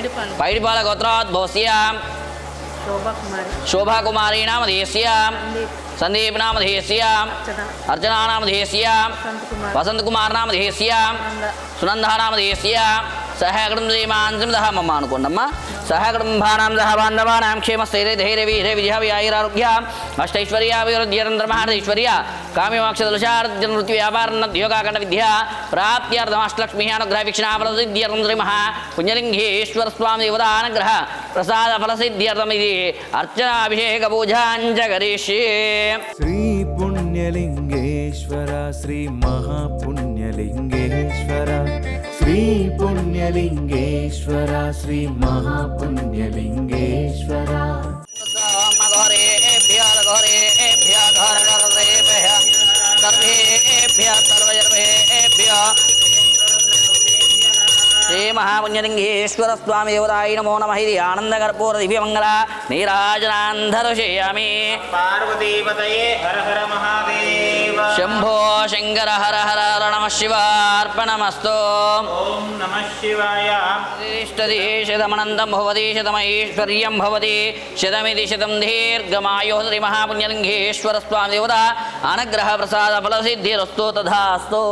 పైడిపాలెం పైడిపాల గోత్రోద్భవస్య శోభకుమారి నామధేయస్య సందీప్ సందీప్ నామధేయస్య అర్చన కుమార్ వసంత్ కుమార్ నామధేయస్య నంద సునంద నామధేయస్య సహకడం శ్రీమాంసమదహ మమ్మ అనుకోండమ్మా సహ కుటుంబానాం సహ బాంధవానాం క్షేమస్థైరే ధైర్య వీర్య విజయ వ్యాయురారోగ్య. అష్టైశ్వర్యాభివృద్ధ్యరంధ్రమహారైశ్వర్య కామ్యమోక్షదృశార్జన వృత్తి వ్యాపారన్నద్యోగాకండ విద్య. ప్రాప్త్యర్థమష్టలక్ష్మి అనుగ్రహ వీక్షణాఫలసిద్ధ్యర్థం పుణ్యలింగేశ్వర స్వామి దేవతానుగ్రహ ప్రసాద ఫలసిద్ధ్యర్థం ఇది అర్చనాభిషేక పూజాంచ కరిష్యే శ్రీ పుణ్యలింగేశ్వర శ్రీ మహాపుణ్యలింగేశ్వర శ్రీ పుణ్యలింగేశ్వర శ్రీ మహాపుణ్యలింగేశ్వర శ్రీ మహాపుణ్యలింగేశ్వర స్వామి దేవతాయ నమో నమ ఇది ఆనందకర్పూర దివ్యమంగళ నీరాజనాంధరుషయామి పార్వతీపతయే హర హర మహాదేవ శంభో శంకర హర హర హర నమ శివార్పణమస్తు ఓం నమ శివాయ. తిష్టది శతమనందం భవతి శతమైశ్వర్యం భవతి. శతమిది శతం దీర్ఘమాయో శ్రీ మహాపుణ్యలింగేశ్వర స్వామి దేవత అనుగ్రహ ప్రసాద ఫలసిద్ధిరస్తు తథాస్తు.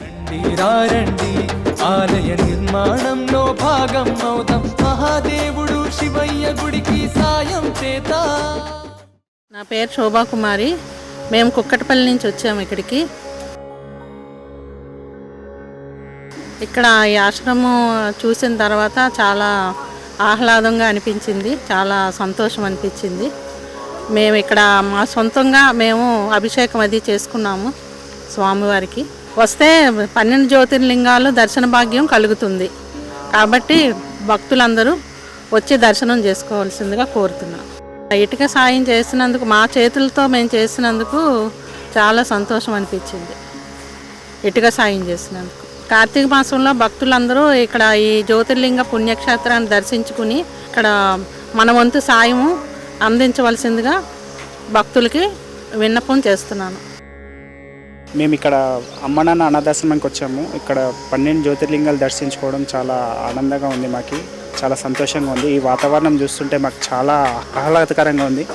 రండి రండి ఆలయ నిర్మాణంలో భాగం అవుతాం. మహాదేవుడు శివయ్య గుడికి సాయం చేత. నా పేరు శోభాకుమారి. మేము కుక్కటపల్లి నుంచి వచ్చాము ఇక్కడికి. ఇక్కడ ఈ ఆశ్రమం చూసిన తర్వాత చాలా ఆహ్లాదంగా అనిపించింది చాలా సంతోషం అనిపించింది. మేము ఇక్కడ మా సొంతంగా మేము అభిషేకం అది చేసుకున్నాము స్వామివారికి. వస్తే పన్నెండు జ్యోతిర్లింగాలు దర్శన భాగ్యం కలుగుతుంది. కాబట్టి భక్తులందరూ వచ్చి దర్శనం చేసుకోవాల్సిందిగా కోరుతున్నాను ఇటుక సాయం చేసినందుకు మా చేతులతో మేము చేసినందుకు చాలా సంతోషం అనిపించింది. ఇటుక సాయం చేసినందుకు. కార్తీక మాసంలో భక్తులందరూ ఇక్కడ ఈ జ్యోతిర్లింగ పుణ్యక్షేత్రాన్ని దర్శించుకుని ఇక్కడ మన వంతు సాయము అందించవలసిందిగా భక్తులకి విన్నపం చేస్తున్నాను. మేము ఇక్కడ అమ్మనాన్న అనాథాశ్రమానికి వచ్చాము. ఇక్కడ పన్నెండు జ్యోతిర్లింగాలు దర్శించుకోవడం చాలా ఆనందంగా ఉంది మాకు. చాలా సంతోషంగా ఉంది. ఈ వాతావరణం చూస్తుంటే మాకు చాలా ఆహ్లాదకరంగా ఉంది.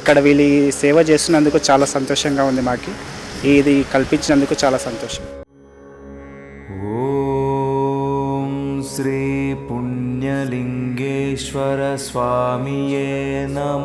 ఇక్కడ వీళ్ళు సేవ చేస్తున్నందుకు చాలా సంతోషంగా ఉంది మాకు. ఇది కల్పించినందుకు చాలా సంతోషం. ఓం శ్రీ పుణ్యలింగేశ్వర స్వామియే నమ.